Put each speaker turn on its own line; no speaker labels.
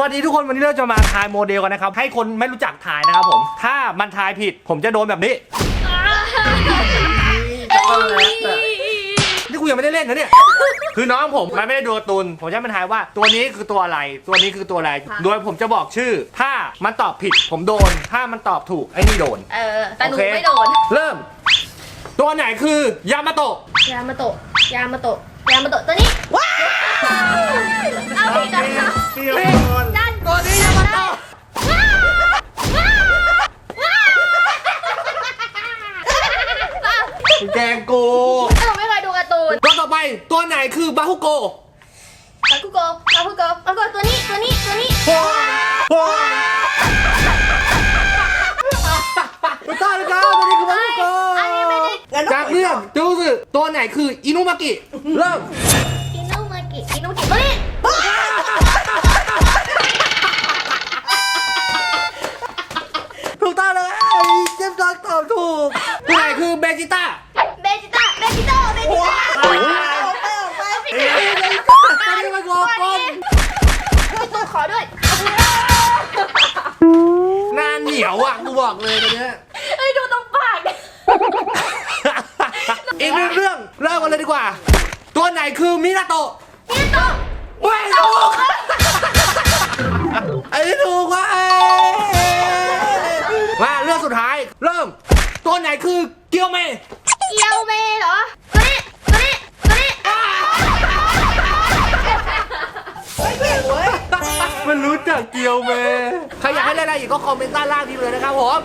สวัสดีทุกคนวันนี้เราจะมาทายโมเดลกันนะครับ ให้คนไม่รู้จักทายนะครับผม ถ้ามันทายผิดผมจะโดนแบบนี้นี่กูยังไม่ได้เล่นนะเนี่ย คือน้องผมมันไม่ได้ดูการ์ตูนผมจะให้มันทายว่าตัวนี้คือตัวอะไรตัวนี้คือตัวอะไร โดยผมจะบอกชื่อ ถ้ามันตอบผิดผมโดน ถ้ามันตอบถูกไอ้นี่โดน
เออ แต่หนู
โอเค
ไม่โดน
เริ่ม ตัวไหนคือยามาโตะ
ยามาโตะยามาโตะยามาโตะตัวนี้ว้าวเอา
แกงกู
หนูไม่เคยดูการ์ตูน
ตัวต่อไปตัวไหนคือบาฮุโก
มาคุโกมาคุโกมาคุโกตัวนี้ตัวนี้ตัวนี้
ไม่ต้องเลยครับตัวนี้คือบาฮุโก
อันนี้ไม่ได้
จากเรื่องจูสึตัวไหนคืออินุมากิเริ่ม
อินุมากิอินุมากิตัวนี้
ถูกต้องเลยเจมส์ดอนตอบถูกตัวไหนคือเบจิต้า วนี้มันโกกล
ตัวขอด้วย
หน้าเหนียวอะกูบอกเลยตัวเนี้ย
เฮ้ยดูตรงปากดิ
อีกหนึ่งเรื่องเริ่มกันเลยดีกว่า ตัวไหนคือมินาโตะ
นี่ตัว
ไม่ถูกไอ้นี่ถูกว่ะมาเรื่องสุดท้าย เริ่ม ตัวไหนคือเกียวเม
เกียวเมเหรอตัว
นี้ รู้จักเกียวเมใครอยากให้เล่นอะไรอีกก็คอมเมนต์ด้านล่างนี้เลยนะครับผม